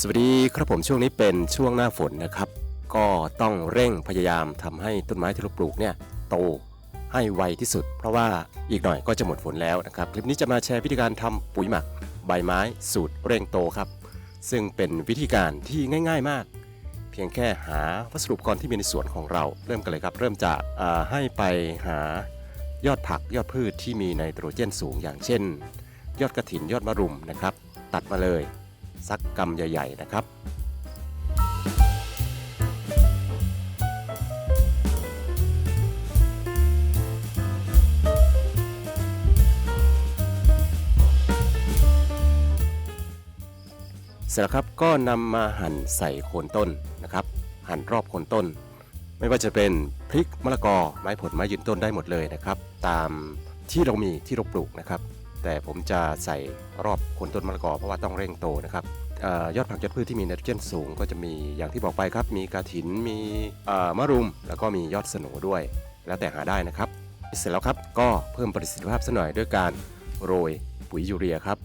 สวัสดีครับผมช่วงนี้เป็นช่วงหน้าฝนนะครับ ก็ต้องเร่งพยายามทำให้ต้นไม้ที่เราปลูกเนี่ยโตให้ไวที่สุด เพราะว่าอีกหน่อยก็จะหมดฝนแล้วนะครับคลิปนี้จะมาแชร์วิธีการทำปุ๋ยหมัก ใบไม้สูตรเร่งโตครับ ซึ่งเป็นวิธีการที่ง่าย ๆมาก เพียงแค่หาวัสดุอุปกรณ์ที่มีในสวนของเรา เริ่มกันเลยครับ เริ่มจากให้ไปหายอดผักยอดพืชที่มีไนโตรเจนสูงอย่างเช่น ยอดกระถินยอดมะรุมนะครับ ตัดมาเลย สักกำใหญ่ ๆ นะครับเสร็จแล้วครับก็นำมาหั่นใส่โคนต้นนะครับ หั่นรอบโคนต้น ไม่ว่าจะเป็นพริกมะละกอไม้ผลไม้ยืนต้นได้หมดเลยนะครับ ตามที่เรามีที่เราปลูกนะครับ แต่ผมจะใส่รอบโคนต้นมะละกอเพราะว่าต้องเร่งโตนะครับออยอดผักยอดพืชที่มีไนโตรเจนสูงก็จะมีอย่างที่บอกไปครับ มีกระถินมีมะรุม แล้วก็มียอดสโหนด้วย แล้วแต่หาได้นะครับ เสร็จแล้วครับก็เพิ่มประสิทธิภาพสักหน่อยด้วยการโรยปุ๋ยยูเรียครับ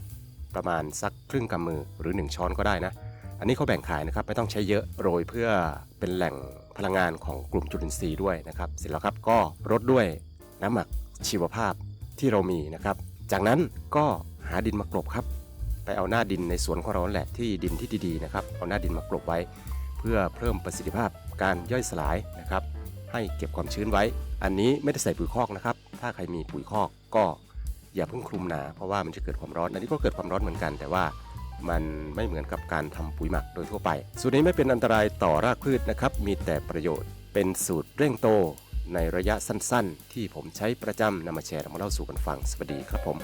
ประมาณสักครึ่งกำมือหรือ 1 ช้อนก็ได้นะ อันนี้เขาแบ่งขายนะครับไม่ต้องใช้เยอะโรยเพื่อเป็นแหล่งพลังงานของกลุ่มจุลินทรีย์ด้วยนะครับ เสร็จแล้วครับก็รดด้วยน้ำหมักชีวภาพที่เรามีนะครับ จากนั้นก็หาดินมากลบครับ ไปเอาหน้าดินในสวนของเราแหละที่ดินที่ดีๆนะครับเอาหน้าดินมากลบไว้ เพื่อเพิ่มประสิทธิภาพการย่อยสลายนะครับ ให้เก็บความชื้นไว้ อันนี้ไม่ได้ใส่ปุ๋ยคอกนะครับ ถ้าใครมีปุ๋ยคอกก็อย่าเพิ่งคลุมหนาเพราะว่ามันจะเกิดความร้อน อันนี้ก็เกิดความร้อนเหมือนกัน แต่ว่ามันไม่เหมือนกับการทำปุ๋ยหมักโดยทั่วไป สูตรนี้ไม่เป็นอันตรายต่อรากพืชนะครับ มีแต่ประโยชน์ เป็นสูตรเร่งโต ในระยะสั้นๆ ที่ผมใช้ประจำนำมาแชร์มาเล่าสู่กันฟัง สวัสดีครับผม